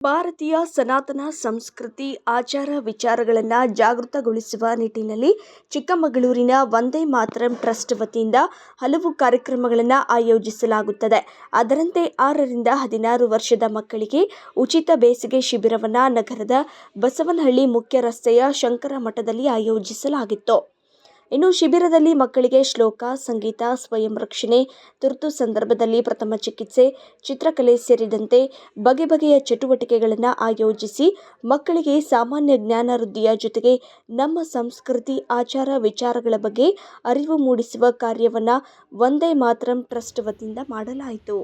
ಭಾರತೀಯ ಸನಾತನ ಸಂಸ್ಕೃತಿ ಆಚಾರ ವಿಚಾರಗಳನ್ನು ಜಾಗೃತಗೊಳಿಸುವ ನಿಟ್ಟಿನಲ್ಲಿ ಚಿಕ್ಕಮಗಳೂರಿನ ವಂದೇ ಮಾತರಂ ಟ್ರಸ್ಟ್ ವತಿಯಿಂದ ಹಲವು ಕಾರ್ಯಕ್ರಮಗಳನ್ನು ಆಯೋಜಿಸಲಾಗುತ್ತದೆ. ಅದರಂತೆ ಆರರಿಂದ ಹದಿನಾರು ವರ್ಷದ ಮಕ್ಕಳಿಗೆ ಉಚಿತ ಬೇಸಿಗೆ ಶಿಬಿರವನ್ನು ನಗರದ ಬಸವನಹಳ್ಳಿ ಮುಖ್ಯ ರಸ್ತೆಯ ಶಂಕರ ಮಠದಲ್ಲಿ ಆಯೋಜಿಸಲಾಗಿತ್ತು. ಇನ್ನು ಶಿಬಿರದಲ್ಲಿ ಮಕ್ಕಳಿಗೆ ಶ್ಲೋಕ, ಸಂಗೀತ, ಸ್ವಯಂ ರಕ್ಷಣೆ, ತುರ್ತು ಸಂದರ್ಭದಲ್ಲಿ ಪ್ರಥಮ ಚಿಕಿತ್ಸೆ, ಚಿತ್ರಕಲೆ ಸೇರಿದಂತೆ ಬಗೆ ಬಗೆಯ ಚಟುವಟಿಕೆಗಳನ್ನು ಆಯೋಜಿಸಿ ಮಕ್ಕಳಿಗೆ ಸಾಮಾನ್ಯ ಜ್ಞಾನ ವೃದ್ಧಿಯ ಜೊತೆಗೆ ನಮ್ಮ ಸಂಸ್ಕೃತಿ, ಆಚಾರ ವಿಚಾರಗಳ ಬಗ್ಗೆ ಅರಿವು ಮೂಡಿಸುವ ಕಾರ್ಯವನ್ನು ವಂದೇ ಮಾತರಂ ಟ್ರಸ್ಟ್ ವತಿಯಿಂದ ಮಾಡಲಾಯಿತು.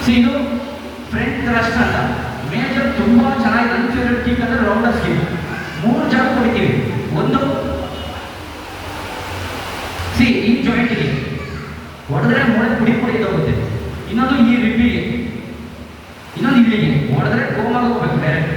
ಸೊ ಇದು ಫ್ರಂಟ್ ಅಂತ ಮೇಜರ್ ತುಂಬಾ ಚೆನ್ನಾಗಿ ನನ್ನ ಫೇವ್ರೆಟ್ ಕಿಕ್ ಅಂದ್ರೆ ರೌಂಡರ್ ಸ್ಕಿಪ್ ಮೂರು ಜಾಗ ಕೊಡ್ತೀವಿ ಒಂದು. ಸಿ ಈ ಜಾಯಿಂಟ್ಗೆ ಹೊಡೆದ್ರೆ ಮೂಳೆ ಪುಡಿ ಪುಡಿ ಹೋಗುತ್ತೆ ಇನ್ನೊಂದು ಈ ರಿಬ್ಬಿಗೆ ಇನ್ನೊಂದು ಇಲ್ಲಿಗೆ ಹೊಡೆದ್ರೆ ಕೋಮ ಹೋಗ್ಬೇಕು ಡೈರೆಕ್ಟ್